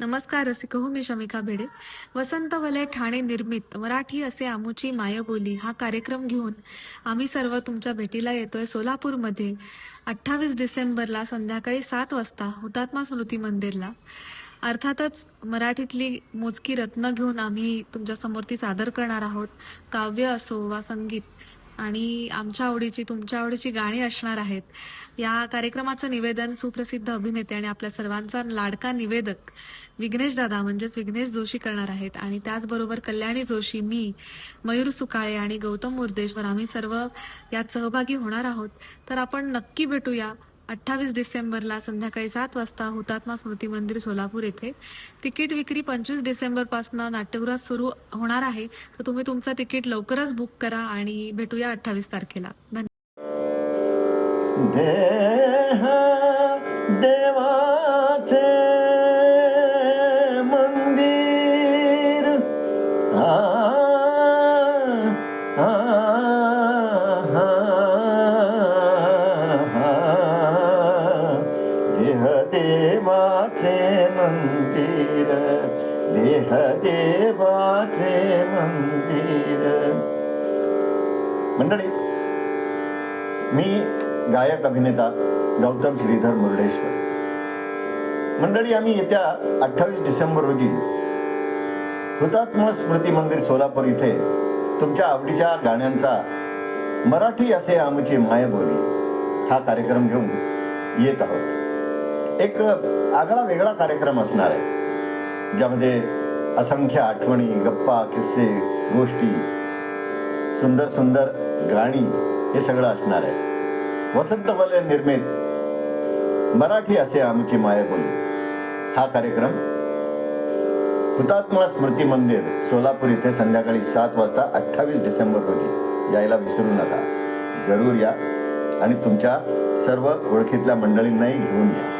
नमस्कार रसिक हो मी शमिका भिडे. वसंत वलय ठाणे निर्मित मराठी असे आमुची मायबोली हा कार्यक्रम घेऊन आम्ही सर्व तुमच्या भेटीला येतोय सोलापूरमध्ये. अठ्ठावीस डिसेंबरला संध्याकाळी सात वाजता हुतात्मा स्मृती मंदिरला. अर्थातच मराठीतली मोजकी रत्न घेऊन आम्ही तुमच्यासमोर ती सादर करणार आहोत. काव्य असो वा संगीत आणि आमच्या आवडीची तुमच्या आवडीची गाणी असणार आहेत. या कार्यक्रमाचं निवेदन सुप्रसिद्ध अभिनेते आणि आपल्या सर्वांचा लाडका निवेदक विघ्नेश दादा म्हणजेच विघ्नेश जोशी करणार आहेत. आणि त्याचबरोबर कल्याणी जोशी मी मयूर सुकाळे आणि गौतम मुर्देश्वर आम्ही सर्व यात सहभागी होणार आहोत. तर आपण नक्की भेटूया. अठ्ठावीस डिसेंबरला संध्याकाळी सात वाजता हुतात्मा स्मृती मंदिर सोलापूर येथे. तिकीट विक्री पंचवीस डिसेंबरपासून नाट्यगृहात सुरू होणार आहे. तर तुम्ही तुमचं तिकीट लवकरच बुक करा आणि भेटूया अठ्ठावीस तारखेला. धन्यवाद देवाचे मंदिर देह देवाचे मंदिर. मंडळी मी गायक अभिनेता गौतम श्रीधर मुर्डेश्वर. मंडळी आम्ही येत्या अठ्ठावीस डिसेंबर रोजी हुतात्मा स्मृती मंदिर सोलापूर इथे तुमच्या आवडीच्या गाण्यांचा मराठी असे आमची मायबोली हा कार्यक्रम घेऊन येत आहोत. एक आगळा वेगळा कार्यक्रम असणार आहे. ज्यामध्ये असंख्य आठवणी गप्पा किस्से गोष्टी सुंदर सुंदर गाणी हे सगळं असणार आहे. वसंत वलय निर्मित मराठी असे आमची मायबोली. हा कार्यक्रम हुतात्मा स्मृती मंदिर सोलापूर इथे संध्याकाळी सात वाजता अठ्ठावीस डिसेंबर रोजी यायला विसरू नका. जरूर या आणि तुमच्या सर्व ओळखीतल्या मंडळींनाही घेऊन या.